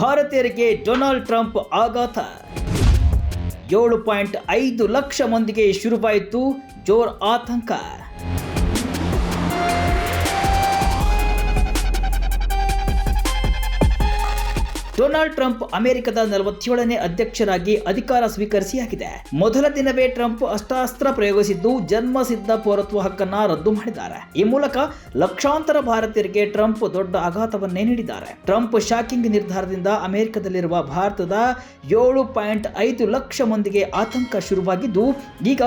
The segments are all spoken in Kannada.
ಭಾರತೀಯರಿಗೆ ಡೊನಾಲ್ಡ್ ಟ್ರಂಪ್ ಆಘಾತ. ಏಳು ಪಾಯಿಂಟ್ ಐದು ಲಕ್ಷ ಮಂದಿಗೆ ಶುರುವಾಯಿತು ಜೋರ್ ಆತಂಕ. ಡೊನಾಲ್ಡ್ ಟ್ರಂಪ್ ಅಮೆರಿಕದ ನಲವತ್ತೇಳನೇ ಅಧ್ಯಕ್ಷರಾಗಿ ಅಧಿಕಾರ ಸ್ವೀಕರಿಸಿಯಾಗಿದೆ. ಮೊದಲ ದಿನವೇ ಟ್ರಂಪ್ ಅಸ್ತ್ರಾಸ್ತ್ರ ಪ್ರಯೋಗಿಸಿದ್ದು ಜನ್ಮಸಿದ್ಧ ಪೌರತ್ವ ಹಕ್ಕನ್ನ ರದ್ದು ಮಾಡಿದ್ದಾರೆ. ಈ ಮೂಲಕ ಲಕ್ಷಾಂತರ ಭಾರತೀಯರಿಗೆ ಟ್ರಂಪ್ ದೊಡ್ಡ ಆಘಾತವನ್ನೇ ನೀಡಿದ್ದಾರೆ. ಟ್ರಂಪ್ ಶಾಕಿಂಗ್ ನಿರ್ಧಾರದಿಂದ ಅಮೆರಿಕದಲ್ಲಿರುವ ಭಾರತದ ಏಳು ಪಾಯಿಂಟ್ ಐದು ಲಕ್ಷ ಮಂದಿಗೆ ಆತಂಕ ಶುರುವಾಗಿದ್ದು, ಈಗ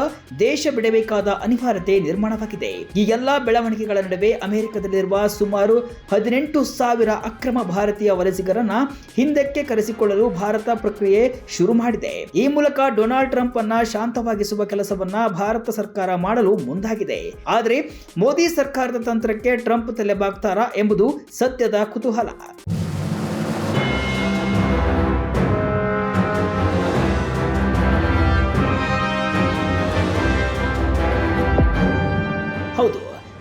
ದೇಶ ಬಿಡಬೇಕಾದ ಅನಿವಾರ್ಯತೆ ನಿರ್ಮಾಣವಾಗಿದೆ. ಈ ಎಲ್ಲಾ ಬೆಳವಣಿಗೆಗಳ ನಡುವೆ ಅಮೆರಿಕದಲ್ಲಿರುವ ಸುಮಾರು ಹದಿನೆಂಟು ಸಾವಿರ ಅಕ್ರಮ ಭಾರತೀಯ ವಲಸಿಗರನ್ನ ಹಿಂದಕ್ಕೆ ಕರೆಸಿಕೊಳ್ಳಲು ಭಾರತ ಪ್ರಕ್ರಿಯೆ ಶುರು ಮಾಡಿದೆ. ಈ ಮೂಲಕ ಡೊನಾಲ್ಡ್ ಟ್ರಂಪ್ ಅನ್ನ ಶಾಂತವಾಗಿಸುವ ಕೆಲಸವನ್ನ ಭಾರತ ಸರ್ಕಾರ ಮಾಡಲು ಮುಂದಾಗಿದೆ. ಆದರೆ ಮೋದಿ ಸರ್ಕಾರದ ತಂತ್ರಕ್ಕೆ ಟ್ರಂಪ್ ತಲೆಬಾಗ್ತಾರಾ ಎಂಬುದು ಸತ್ಯದ ಕುತೂಹಲ.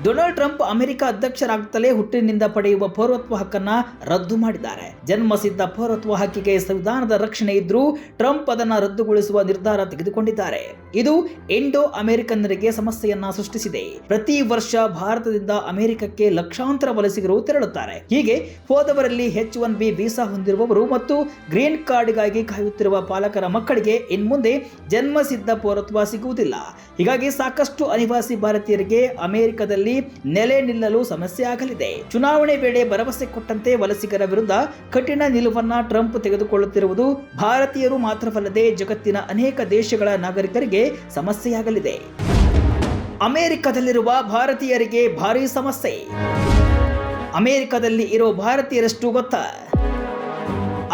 ಡೊನಾಲ್ಡ್ ಟ್ರಂಪ್ ಅಮೆರಿಕ ಅಧ್ಯಕ್ಷರಾಗುತ್ತಲೇ ಹುಟ್ಟಿನಿಂದ ಪಡೆಯುವ ಪೌರತ್ವ ಹಕ್ಕನ್ನ ರದ್ದು ಮಾಡಿದ್ದಾರೆ. ಜನ್ಮಸಿದ್ಧ ಪೌರತ್ವ ಹಕ್ಕಿಗೆ ಸಂವಿಧಾನದ ರಕ್ಷಣೆ ಇದ್ರೂ ಟ್ರಂಪ್ ಅದನ್ನು ರದ್ದುಗೊಳಿಸುವ ನಿರ್ಧಾರ ತೆಗೆದುಕೊಂಡಿದ್ದಾರೆ. ಇದು ಇಂಡೋ ಅಮೆರಿಕನ್ನರಿಗೆ ಸಮಸ್ಯೆಯನ್ನ ಸೃಷ್ಟಿಸಿದೆ. ಪ್ರತಿ ವರ್ಷ ಭಾರತದಿಂದ ಅಮೆರಿಕಕ್ಕೆ ಲಕ್ಷಾಂತರ ವಲಸಿಗರು ತೆರಳುತ್ತಾರೆ. ಹೀಗೆ ಹೋದವರಲ್ಲಿ ಹೆಚ್ ಒನ್ ಬಿ ವೀಸಾ ಹೊಂದಿರುವವರು ಮತ್ತು ಗ್ರೀನ್ ಕಾರ್ಡ್ಗಾಗಿ ಕಾಯುತ್ತಿರುವ ಪಾಲಕರ ಮಕ್ಕಳಿಗೆ ಇನ್ಮುಂದೆ ಜನ್ಮಸಿದ್ಧ ಪೌರತ್ವ ಸಿಗುವುದಿಲ್ಲ. ಹೀಗಾಗಿ ಸಾಕಷ್ಟು ಅನಿವಾಸಿ ಭಾರತೀಯರಿಗೆ ಅಮೆರಿಕದಲ್ಲಿ ನೆಲೆ ನಿಲ್ಲಲು ಸಮಸ್ಯೆ ಆಗಲಿದೆ. ಚುನಾವಣೆ ವೇಳೆ ಭರವಸೆ ಕೊಟ್ಟಂತೆ ವಲಸಿಗರ ವಿರುದ್ಧ ಕಠಿಣ ನಿಲುವನ್ನ ಟ್ರಂಪ್ ತೆಗೆದುಕೊಳ್ಳುತ್ತಿರುವುದು ಭಾರತೀಯರು ಮಾತ್ರವಲ್ಲದೆ ಜಗತ್ತಿನ ಅನೇಕ ದೇಶಗಳ ನಾಗರಿಕರಿಗೆ ಸಮಸ್ಯೆಯಾಗಲಿದೆ. ಅಮೆರಿಕದಲ್ಲಿರುವ ಭಾರತೀಯರಿಗೆ ಭಾರೀ ಸಮಸ್ಯೆ. ಅಮೆರಿಕದಲ್ಲಿ ಇರೋ ಭಾರತೀಯರಷ್ಟು ಗೊತ್ತಾ.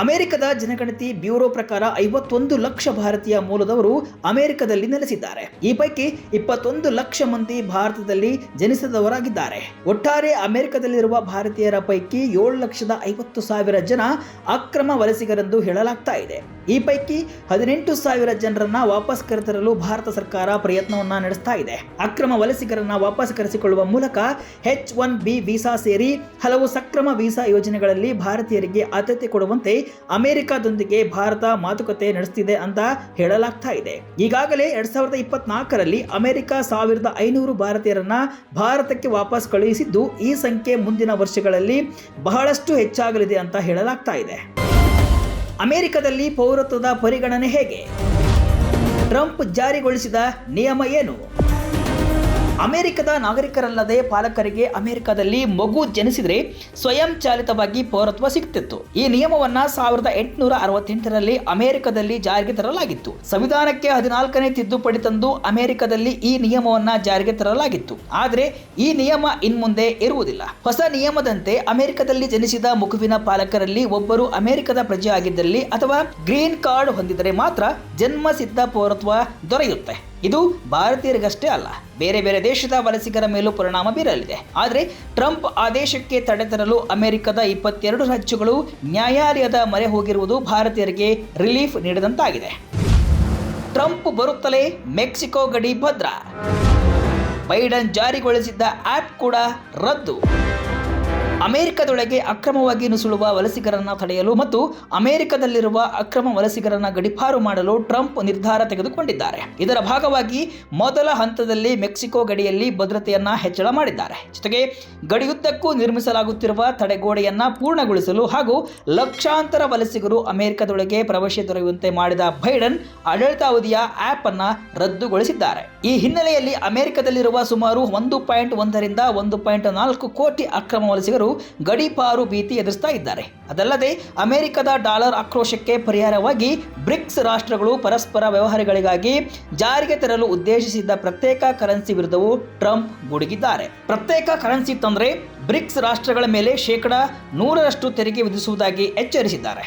ಅಮೆರಿಕದ ಜನಗಣತಿ ಬ್ಯೂರೋ ಪ್ರಕಾರ ಐವತ್ತೊಂದು ಲಕ್ಷ ಭಾರತೀಯ ಮೂಲದವರು ಅಮೆರಿಕದಲ್ಲಿ ನೆಲೆಸಿದ್ದಾರೆ. ಈ ಪೈಕಿ ಇಪ್ಪತ್ತೊಂದು ಲಕ್ಷ ಮಂದಿ ಭಾರತದಲ್ಲಿ ಜನಿಸಿದವರಾಗಿದ್ದಾರೆ. ಒಟ್ಟಾರೆ ಅಮೆರಿಕದಲ್ಲಿರುವ ಭಾರತೀಯರ ಪೈಕಿ ಏಳು ಲಕ್ಷದ ಐವತ್ತು ಸಾವಿರ ಜನ ಅಕ್ರಮ ವಲಸಿಗರೆಂದು ಹೇಳಲಾಗ್ತಾ ಇದೆ. ಈ ಪೈಕಿ ಹದಿನೆಂಟು ಸಾವಿರ ಜನರನ್ನ ವಾಪಸ್ ಕರೆತರಲು ಭಾರತ ಸರ್ಕಾರ ಪ್ರಯತ್ನವನ್ನ ನಡೆಸ್ತಾ ಇದೆ. ಅಕ್ರಮ ವಲಸಿಗರನ್ನ ವಾಪಸ್ ಕರೆಸಿಕೊಳ್ಳುವ ಮೂಲಕ ಹೆಚ್ ಒನ್ ಬಿ ವೀಸಾ ಸೇರಿ ಹಲವು ಸಕ್ರಮ ವೀಸಾ ಯೋಜನೆಗಳಲ್ಲಿ ಭಾರತೀಯರಿಗೆ ಆದ್ಯತೆ ಕೊಡುವಂತೆ ಅಮೆರಿಕದೊಂದಿಗೆ ಭಾರತ ಮಾತುಕತೆ ನಡೆಸ್ತಿದೆ ಅಂತ ಹೇಳಲಾಗ್ತಾ ಇದೆ. ಈಗಾಗಲೇ ಎರಡ್ ಸಾವಿರದ ಇಪ್ಪತ್ನಾಲ್ಕರಲ್ಲಿ ಅಮೆರಿಕ ಸಾವಿರದ ಐನೂರು ಭಾರತೀಯರನ್ನ ಭಾರತಕ್ಕೆ ವಾಪಸ್ ಕಳುಹಿಸಿದ್ದು ಈ ಸಂಖ್ಯೆ ಮುಂದಿನ ವರ್ಷಗಳಲ್ಲಿ ಬಹಳಷ್ಟು ಹೆಚ್ಚಾಗಲಿದೆ ಅಂತ ಹೇಳಲಾಗ್ತಾ ಇದೆ. ಅಮೆರಿಕದಲ್ಲಿ ಪೌರತ್ವದ ಪರಿಗಣನೆ ಹೇಗೆ? ಟ್ರಂಪ್ ಜಾರಿಗೊಳಿಸಿದ ನಿಯಮ ಏನು? ಅಮೆರಿಕದ ನಾಗರಿಕರಲ್ಲದೆ ಪಾಲಕರಿಗೆ ಅಮೆರಿಕದಲ್ಲಿ ಮಗು ಜನಿಸಿದರೆ ಸ್ವಯಂ ಚಾಲಿತವಾಗಿ ಪೌರತ್ವ ಸಿಗ್ತಿತ್ತು. ಈ ನಿಯಮವನ್ನ ಸಾವಿರದ ಎಂಟುನೂರ ಅರವತ್ತೆಂಟರಲ್ಲಿ ಅಮೆರಿಕದಲ್ಲಿ ಜಾರಿಗೆ ತರಲಾಗಿತ್ತು. ಸಂವಿಧಾನಕ್ಕೆ ಹದಿನಾಲ್ಕನೇ ತಿದ್ದುಪಡಿ ತಂದು ಅಮೆರಿಕದಲ್ಲಿ ಈ ನಿಯಮವನ್ನ ಜಾರಿಗೆ ತರಲಾಗಿತ್ತು. ಆದರೆ ಈ ನಿಯಮ ಇನ್ಮುಂದೆ ಇರುವುದಿಲ್ಲ. ಹೊಸ ನಿಯಮದಂತೆ ಅಮೆರಿಕದಲ್ಲಿ ಜನಿಸಿದ ಮಗುವಿನ ಪಾಲಕರಲ್ಲಿ ಒಬ್ಬರು ಅಮೆರಿಕದ ಪ್ರಜೆ ಆಗಿದ್ದಲ್ಲಿ ಅಥವಾ ಗ್ರೀನ್ ಕಾರ್ಡ್ ಹೊಂದಿದರೆ ಮಾತ್ರ ಜನ್ಮಸಿದ್ಧ ಪೌರತ್ವ ದೊರೆಯುತ್ತೆ. ಇದು ಭಾರತೀಯರಿಗಷ್ಟೇ ಅಲ್ಲ, ಬೇರೆ ಬೇರೆ ದೇಶದ ವಲಸಿಗರ ಮೇಲೂ ಪರಿಣಾಮ ಬೀರಲಿದೆ. ಆದರೆ ಟ್ರಂಪ್ ಆದೇಶಕ್ಕೆ ತಡೆ ತರಲು ಅಮೆರಿಕದ ಇಪ್ಪತ್ತೆರಡು ರಾಜ್ಯಗಳು ನ್ಯಾಯಾಲಯದ ಮೊರೆ ಹೋಗಿರುವುದು ಭಾರತೀಯರಿಗೆ ರಿಲೀಫ್ ನೀಡಿದಂತಾಗಿದೆ. ಟ್ರಂಪ್ ಬರುತ್ತಲೇ ಮೆಕ್ಸಿಕೋ ಗಡಿ ಭದ್ರ. ಬೈಡನ್ ಜಾರಿಗೊಳಿಸಿದ್ದ ಆಪ್ ಕೂಡ ರದ್ದು. ಅಮೆರಿಕದೊಳಗೆ ಅಕ್ರಮವಾಗಿ ನುಸುಳುವ ವಲಸಿಗರನ್ನ ತಡೆಯಲು ಮತ್ತು ಅಮೆರಿಕದಲ್ಲಿರುವ ಅಕ್ರಮ ವಲಸಿಗರನ್ನ ಗಡಿಪಾರು ಮಾಡಲು ಟ್ರಂಪ್ ನಿರ್ಧಾರ ತೆಗೆದುಕೊಂಡಿದ್ದಾರೆ. ಇದರ ಭಾಗವಾಗಿ ಮೊದಲ ಹಂತದಲ್ಲಿ ಮೆಕ್ಸಿಕೋ ಗಡಿಯಲ್ಲಿ ಭದ್ರತೆಯನ್ನು ಹೆಚ್ಚಳ ಮಾಡಿದ್ದಾರೆ. ಜೊತೆಗೆ ಗಡಿಯುದ್ದಕ್ಕೂ ನಿರ್ಮಿಸಲಾಗುತ್ತಿರುವ ತಡೆಗೋಡೆಯನ್ನ ಪೂರ್ಣಗೊಳಿಸಲು ಹಾಗೂ ಲಕ್ಷಾಂತರ ವಲಸಿಗರು ಅಮೆರಿಕದೊಳಗೆ ಪ್ರವೇಶ ದೊರೆಯುವಂತೆ ಮಾಡಿದ ಬೈಡನ್ ಆಡಳಿತಾವಧಿಯ ಆಪ್ ಅನ್ನು ರದ್ದುಗೊಳಿಸಿದ್ದಾರೆ. ಈ ಹಿನ್ನೆಲೆಯಲ್ಲಿ ಅಮೆರಿಕದಲ್ಲಿರುವ ಸುಮಾರು ಒಂದು ಪಾಯಿಂಟ್ ಒಂದರಿಂದ ಒಂದು ಪಾಯಿಂಟ್ ನಾಲ್ಕು ಕೋಟಿ ಅಕ್ರಮ ವಲಸಿಗರು ಗಡಿಪಾರು ಭೀತಿ ಎದುರಿಸ್ತಾ ಇದ್ದಾರೆ. ಅದಲ್ಲದೆ, ಅಮೆರಿಕದ ಡಾಲರ್ ಆಕ್ರೋಶಕ್ಕೆ ಪರಿಹಾರವಾಗಿ ಬ್ರಿಕ್ಸ್ ರಾಷ್ಟ್ರಗಳು ಪರಸ್ಪರ ವ್ಯವಹಾರಗಳಿಗಾಗಿ ಜಾರಿಗೆ ತರಲು ಉದ್ದೇಶಿಸಿದ್ದ ಪ್ರತ್ಯೇಕ ಕರೆನ್ಸಿ ವಿರುದ್ಧವೂ ಟ್ರಂಪ್ ಗುಡುಗಿದ್ದಾರೆ. ಪ್ರತ್ಯೇಕ ಕರೆನ್ಸಿ ತಂದ್ರೆ ಬ್ರಿಕ್ಸ್ ರಾಷ್ಟ್ರಗಳ ಮೇಲೆ ಶೇಕಡ ನೂರರಷ್ಟು ತೆರಿಗೆ ವಿಧಿಸುವುದಾಗಿ ಎಚ್ಚರಿಸಿದ್ದಾರೆ.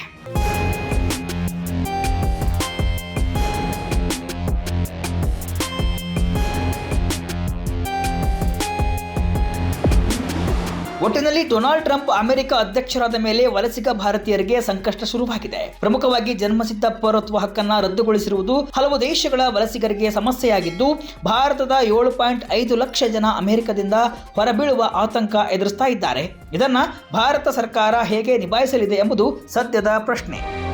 ಒಟ್ಟಿನಲ್ಲಿ ಡೊನಾಲ್ಡ್ ಟ್ರಂಪ್ ಅಮೆರಿಕ ಅಧ್ಯಕ್ಷರಾದ ಮೇಲೆ ವಲಸಿಗ ಭಾರತೀಯರಿಗೆ ಸಂಕಷ್ಟ ಶುರುವಾಗಿದೆ. ಪ್ರಮುಖವಾಗಿ ಜನ್ಮಸಿದ್ಧ ಪೌರತ್ವ ಹಕ್ಕನ್ನ ರದ್ದುಗೊಳಿಸಿರುವುದು ಹಲವು ದೇಶಗಳ ವಲಸಿಗರಿಗೆ ಸಮಸ್ಯೆಯಾಗಿದ್ದು, ಭಾರತದ ಏಳು ಪಾಯಿಂಟ್ ಐದು ಲಕ್ಷ ಜನ ಅಮೆರಿಕದಿಂದ ಹೊರಬೀಳುವ ಆತಂಕ ಎದುರಿಸ್ತಾ ಇದ್ದಾರೆ. ಇದನ್ನ ಭಾರತ ಸರ್ಕಾರ ಹೇಗೆ ನಿಭಾಯಿಸಲಿದೆ ಎಂಬುದು ಸದ್ಯದ ಪ್ರಶ್ನೆ.